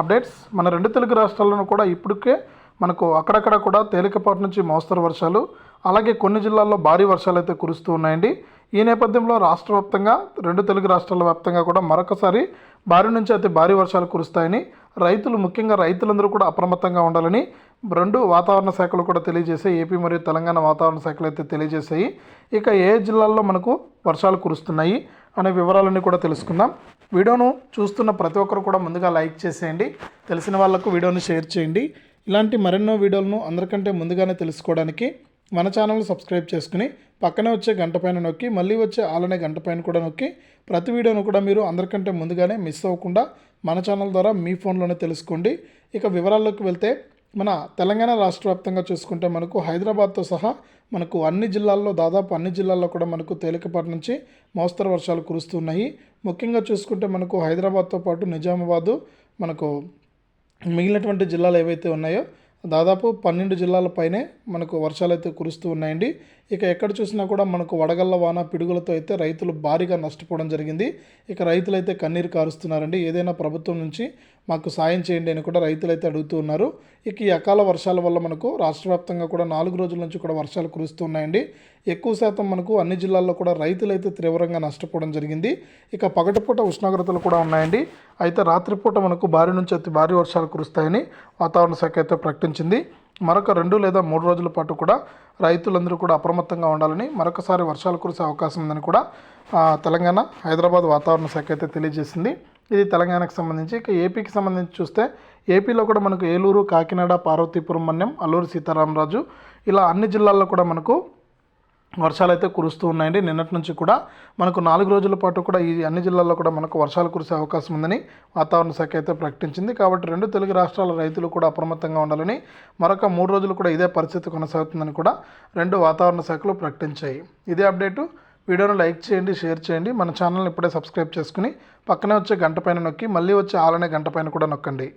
Updates మన రెండు తెలుగు రాష్ట్రాల్లోనూ కూడా ఇప్పటికే మనకు అక్కడక్కడ కూడా తేలికపాటి నుంచి మోస్తరు వర్షాలు అలాగే కొన్ని జిల్లాల్లో భారీ వర్షాలు అయితే కురుస్తూ ఉన్నాయండి. ఈ నేపథ్యంలో రాష్ట్ర వ్యాప్తంగా రెండు తెలుగు రాష్ట్రాల వ్యాప్తంగా కూడా మరొకసారి భారీ నుంచి అయితే భారీ వర్షాలు కురుస్తాయని రైతులు ముఖ్యంగా రైతులందరూ కూడా అప్రమత్తంగా ఉండాలని రెండు వాతావరణ శాఖలు కూడా తెలియజేసాయి ఏపీ మరియు తెలంగాణ వాతావరణ శాఖలు అయితే తెలియజేశాయి. ఇక ఏ జిల్లాల్లో మనకు వర్షాలు కురుస్తున్నాయి అనే వివరాలన్నీ కూడా తెలుసుకుందాం. వీడియోను చూస్తున్న ప్రతి ఒక్కరు కూడా ముందుగా లైక్ చేసేయండి. తెలిసిన వాళ్ళకు వీడియోను షేర్ చేయండి. ఇలాంటి మరెన్నో వీడియోలను అందరికంటే ముందుగానే తెలుసుకోవడానికి మన ఛానల్ని సబ్స్క్రైబ్ చేసుకుని పక్కనే వచ్చే గంట పైన నొక్కి మళ్ళీ వచ్చే ఆలనే గంట పైన కూడా నొక్కి ప్రతి వీడియోను కూడా మీరు అందరికంటే ముందుగానే మిస్ అవ్వకుండా మన ఛానల్ ద్వారా మీ ఫోన్లోనే తెలుసుకోండి. ఇక వివరాల్లోకి వెళ్తే మన తెలంగాణ రాష్ట్ర వ్యాప్తంగా చూసుకుంటే మనకు హైదరాబాద్తో సహా మనకు అన్ని జిల్లాల్లో దాదాపు అన్ని జిల్లాల్లో కూడా మనకు తేలికపాటి నుంచి మోస్తరు వర్షాలు కురుస్తున్నాయి. ముఖ్యంగా చూసుకుంటే మనకు హైదరాబాద్తో పాటు నిజామాబాదు మనకు మిగిలినటువంటి జిల్లాలు ఏవైతే ఉన్నాయో దాదాపు పన్నెండు జిల్లాల పైనే మనకు వర్షాలు అయితే కురుస్తూ ఉన్నాయండి. ఇక ఎక్కడ చూసినా కూడా మనకు వడగళ్ళ వాన పిడుగులతో అయితే రైతులు భారీగా నష్టపోవడం జరిగింది. ఇక రైతులు అయితే కన్నీరు కారుస్తున్నారండి. ఏదైనా ప్రభుత్వం నుంచి మాకు సాయం చేయండి అని కూడా రైతులు అయితే అడుగుతూ ఉన్నారు. ఇక ఈ అకాల వర్షాల వల్ల మనకు రాష్ట్ర వ్యాప్తంగా కూడా నాలుగు రోజుల నుంచి కూడా వర్షాలు కురుస్తున్నాయండి ఎక్కువ శాతం మనకు అన్ని జిల్లాల్లో కూడా రైతులు అయితే తీవ్రంగా నష్టపోవడం జరిగింది. ఇక పగటిపూట ఉష్ణోగ్రతలు కూడా ఉన్నాయండి. అయితే రాత్రిపూట మనకు భారీ నుంచి అతి భారీ వర్షాలు కురుస్తాయని వాతావరణ శాఖ అయితే ప్రకటించింది. మరొక రెండు లేదా మూడు రోజుల పాటు కూడా రైతులందరూ కూడా అప్రమత్తంగా ఉండాలని మరొకసారి వర్షాలు కురిసే అవకాశం ఉందని కూడా తెలంగాణ హైదరాబాద్ వాతావరణ శాఖ అయితే తెలియజేసింది. ఇది తెలంగాణకు సంబంధించి. ఇక ఏపీకి సంబంధించి చూస్తే ఏపీలో కూడా మనకు ఏలూరు కాకినాడ పార్వతీపురం మన్యం అల్లూరు సీతారామరాజు ఇలా అన్ని జిల్లాల్లో కూడా మనకు వర్షాలు అయితే కురుస్తూ ఉన్నాయండి. నిన్నటి నుంచి కూడా మనకు నాలుగు రోజుల పాటు కూడా ఈ అన్ని జిల్లాల్లో కూడా మనకు వర్షాలు కురిసే అవకాశం ఉందని వాతావరణ శాఖ అయితే ప్రకటించింది. కాబట్టి రెండు తెలుగు రాష్ట్రాల రైతులు కూడా అప్రమత్తంగా ఉండాలని మరొక మూడు రోజులు కూడా ఇదే పరిస్థితి కొనసాగుతుందని కూడా రెండు వాతావరణ శాఖలు ప్రకటించాయి. ఇదే అప్డేటు. వీడియోను లైక్ చేయండి షేర్ చేయండి. మన ఛానల్ని ఇప్పుడే సబ్స్క్రైబ్ చేసుకుని పక్కనే వచ్చే గంట పైన నొక్కి మళ్ళీ వచ్చే ఆలనే గంట పైన కూడా నొక్కండి.